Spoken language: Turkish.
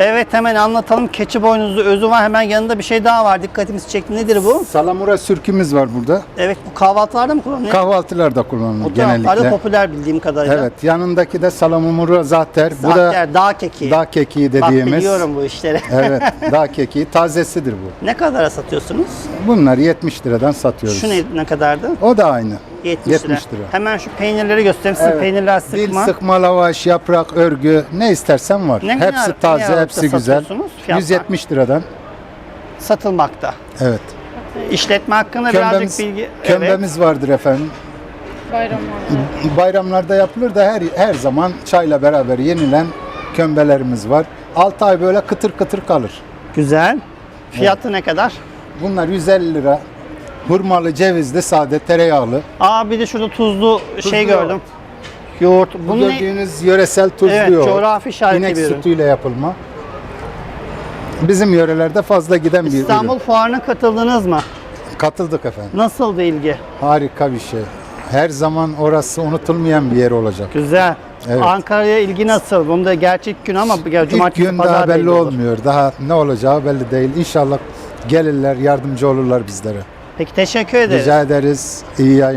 Evet hemen anlatalım. Keçi boynuzlu özü var. Hemen yanında bir şey daha var. Dikkatimizi çekti. Nedir bu? Salamura sürkümüz var burada. Evet bu kahvaltılarda mı kullanılıyor? Kahvaltılarda kullanılır o genellikle. popüler bildiğim kadarıyla. Evet, yanındaki de salamura zater. Bu da Zahter, dağ kekiği. dağ kekiği Bak dediğimiz. biliyorum bu işleri. evet, dağ kekiği tazesidir bu. ne kadara satıyorsunuz? Bunları 70 liradan satıyoruz. Şu ne, ne kadardı? O da aynı. 70, 70 lira. lira. Hemen şu peynirleri göstereyim. Sizin Evet. peynirler Dil sıkma. sıkma, lavaş, yaprak, örgü ne istersen var. Ne hepsi kadar- ne taze, aralıkta hepsi güzel. satıyorsunuz? Fiyatlar? 170 liradan. Satılmakta. Evet. İşletme hakkında Kömbemiz, birazcık bilgi. kömbemiz vardır efendim. Bayramlarda. Bayramlarda yapılır da her her zaman çayla beraber yenilen kömbelerimiz var. 6 ay böyle kıtır kıtır kalır. Güzel. Fiyatı ne kadar? Bunlar 150 lira. Hurmalı, cevizli, sade, tereyağlı. Aa bir de şurada tuzlu, şey Tuzlu gördüm. Yoğurt. Bu Bunu ne? gördüğünüz yöresel tuzlu Evet, yoğurt. coğrafi işaretli İnek bir ürün. sütüyle yapılma. Bizim yörelerde fazla giden bir İstanbul ürün. Fuarı'na katıldınız mı? Katıldık efendim. Nasıldı ilgi? Harika bir şey. Her zaman orası unutulmayan bir yer olacak. Güzel. Evet. Ankara'ya ilgi nasıl? Bunda gerçek gün ama ya, İlk cumartesi gün pazar daha belli belli olur. olmuyor. Daha ne olacağı belli değil. İnşallah gelirler, yardımcı olurlar bizlere. Peki teşekkür ederiz. Rica ederiz. İyi yayın.